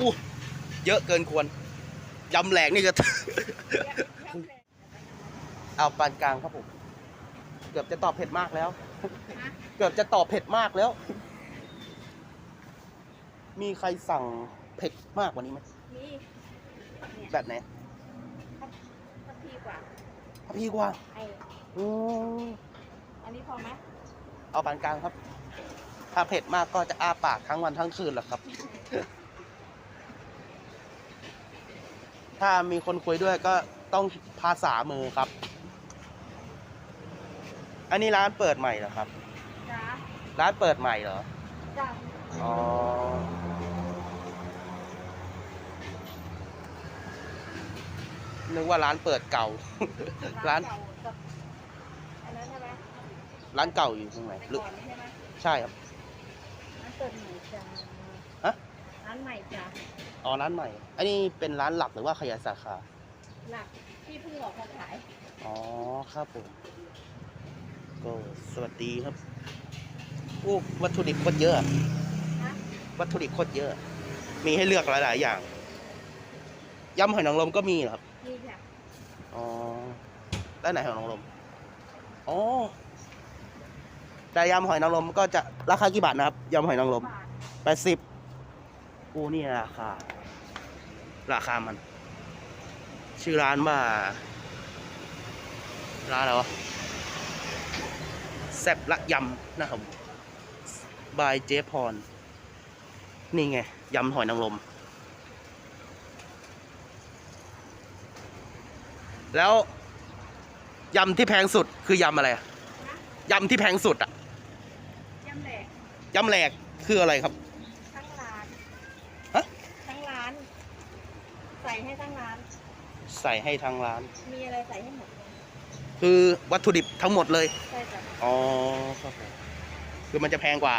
อู้เยอะเกินควรยำแหลกนี่ก็ เอาปานกลางครับผม เกือบจะตอบเผ็ดมากแล้ว เกือบจะตอบเผ็ดมากแล้ว มีใครสั่งเผ็ดมากกว่านี้ไหมนี่เนี่ยแบบไหนสักทีกว่าพพี่กว่าไออืมอันนี้พอไหมเอาปานกลางครับ ถ้าเผ็ดมากก็จะอ้าปากทั้งวันทั้งคืนแหละครับ ถ้ามีคนคุยด้วยก็ต้องภาษามือครับ อันนี้ร้านเปิดใหม่เหรอครับ จ้าร้านเปิดใหม่เหรอ จ้าอ๋อ นึกว่าร้านเปิดเก่า ร้าน เก่กับอันนั้นใช่ไหมร้านเก่าอยู่ตรงไหนแต่หรือก่อนใช่ไหมใช่ครับ ร้านเปิดใหม่จ้าฮะ ร้านใหม่จ้าอ๋อร้านใหม่ อันนี้เป็นร้านหลักหรือว่าขยายสาขา หลักที่เพิ่งออกมาขาย อ๋อครับผม ก็สวัสดีครับโอ้วัตถุดิบโคตรเยอะนะวัตถุดิบโคตรเยอะ มีให้เลือกหลาย ๆ อย่างยำหอยนางรมก็มีเหรอครับ นี่ค่ะอ๋อแล้วไหนหอยนางรมอ๋อแต่ยำหอยนางรมก็จะราคากี่บาทนะครับยำหอยนางรมบาทแปดสิบ โอ้นี่ราคา ราคามัน ชื่อร้านว่า ร้านอะไรวะแซ่บละยำนะครับบายเจพร นี่ไง ยำหอยนางรมแล้ว ยำที่แพงสุดคือยำอะไรอะนะยำที่แพงสุดอะยำแหลกยำแหลกคืออะไรครับ ทั้งร้าน ฮะ ทั้งร้าน ใส่ให้ทั้งร้าน ใส่ให้ทางร้าน มีอะไรใส่ให้หมดเลยคือวัตถุดิบทั้งหมดเลย ใช่จ้ะอ๋อครับผมคือมันจะแพงกว่า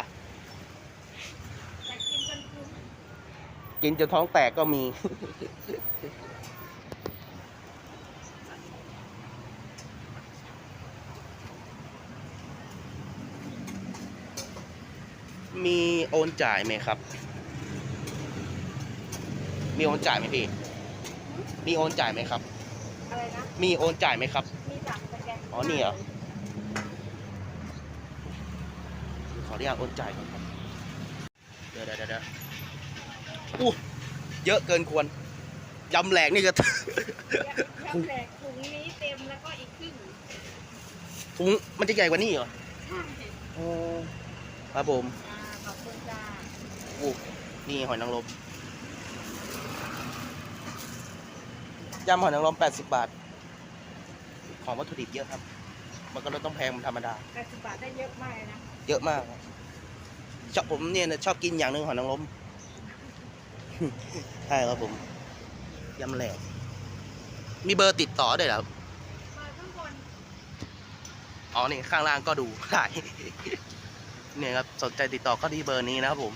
แต่กินกันคือกินจนท้องแตกก็มี มีโอนจ่ายไหมครับ มีโอนจ่ายไหมพี่ มีโอนจ่ายไหมครับ อะไรนะ มีโอนจ่ายไหมครับ มีจับสแกนอ๋อนี่เหรอ ขออนุญาตโอนจ่ายก่อนครับ เดี๋ยวเดี๋ยวเดี๋ยวอู้เยอะเกินควรยำแหลกนี่ก็ยำแหลกถุงนี้เต็มแล้วก็อีกครึ่งถุงมันจะใหญ่กว่านี้เหรอใช่โอ้ครับผม อ่าขอบคุณจ้าอู้นี่หอยนางรม ยำหอยนางรม80 บาท ของวัตถุดิบเยอะครับ มันก็เลยต้องแพงเป็นธรรมดา แปดสิบบาทได้เยอะมากเลยนะเยอะมากครับชอบผมเนี่ยนะชอบกินอย่างหนึ่งหอยนางรม ใช่ครับผมยำแหลกมีเบอร์ติดต่อด้วยเหรอครับมาข้างบนอ๋อนี่ข้างล่างก็ดูได้ เนี่ยครับสนใจติดต่อก็ที่เบอร์นี้นะครับผม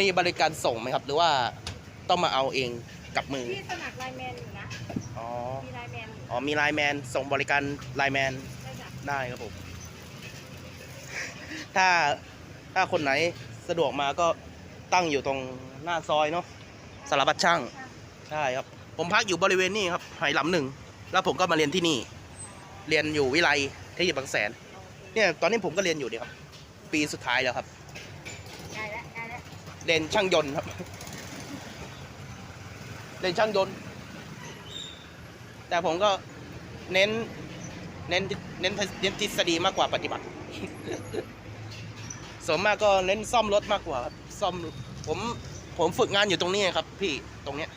มีบริการส่งไหมครับ หรือว่าต้องมาเอาเองกับมือที่สมัครไลน์แมนอยู่นะ อ๋อ มีไลน์แมนอยู่อ๋อ มีไลน์แมน ส่งบริการไลน์แมนใช่จ้ะได้ครับผม ถ้าถ้าคนไหนสะดวกมาก็ตั้งอยู่ตรงหน้าซอยเนาะสารพัดช่าง ใช่ครับ ผมพักอยู่บริเวณนี้ครับหอยหลำหนึ่ง แล้วผมก็มาเรียนที่นี่ เรียนอยู่วิไลเทคนิคบางแสน เนี่ยตอนนี้ผมก็เรียนอยู่ดีครับ ปีสุดท้ายแล้วครับได้แล้วได้ แล้วเรียนช่างยนต์ครับเรียนช่างยนต์ แต่ผมก็เน้น เน้น เน้นเน้นทฤษฎีมากกว่าปฏิบัติ ส่วนมากก็เน้นซ่อมรถมากกว่าครับ ซ่อม ผม ผมฝึกงานอยู่ตรงนี้ครับ พี่ ตรงเนี้ย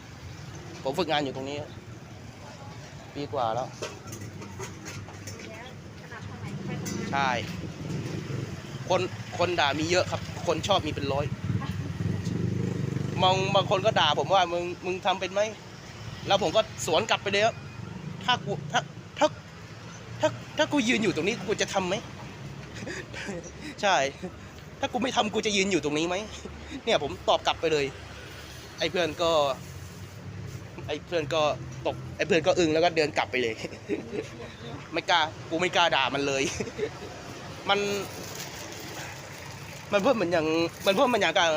ผมฝึกงานอยู่ตรงนี้ ปีกว่าแล้ว ใช่ คน คนด่ามีเยอะครับ คนชอบมีเป็นร้อย มองบางคนก็ด่าผมว่ามึงมึงทำเป็นไหมแล้วผมก็สวนกลับไปเลยครับถ้ากูถ้าถ้าถ้าถ้ากูยืนอยู่ตรงนี้กูจะทำไหม ใช่ ถ้ากูไม่ทำกูจะยืนอยู่ตรงนี้ไหมเนี่ยผมตอบกลับไปเลย ไอ้เพื่อนก็ ไอ้เพื่อนก็ตกไอ้เพื่อนก็อึ้งแล้วก็เดินกลับไปเลย ไม่กล้ากูไม่กล้าด่ามันเลย มัน มันพูดเหมือนอย่างมันพูดเหมันอย่างกับ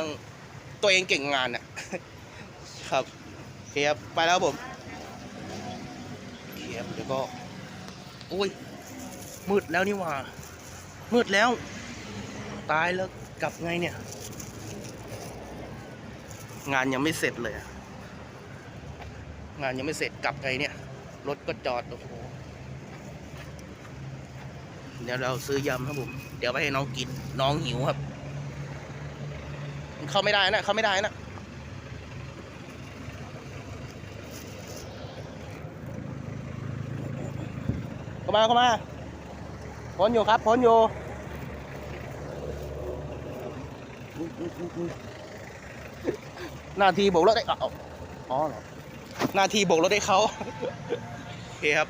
ตัวเองเก่งงานอะครับโอเคครับไปแล้วผมโอเคครับเดี๋ยวก็โอ้ยมืดแล้วนี่หว่า มืดแล้ว ตายแล้วกลับไงเนี่ย งานยังไม่เสร็จเลยงานยังไม่เสร็จกลับไงเนี่ย รถก็จอดโอ้โหเดี๋ยวเราซื้อยำครับผม เดี๋ยวไปให้น้องกินน้องหิวครับ เข้าไม่ได้นะเข้าไม่ได้นะเข้ามาเข้ามาพ้นอยู่ครับพ้นอยู่หน้าที่โบกรถได้เอาอ๋อหรอหน้าที่โบกรถให้เขาโอเคครับ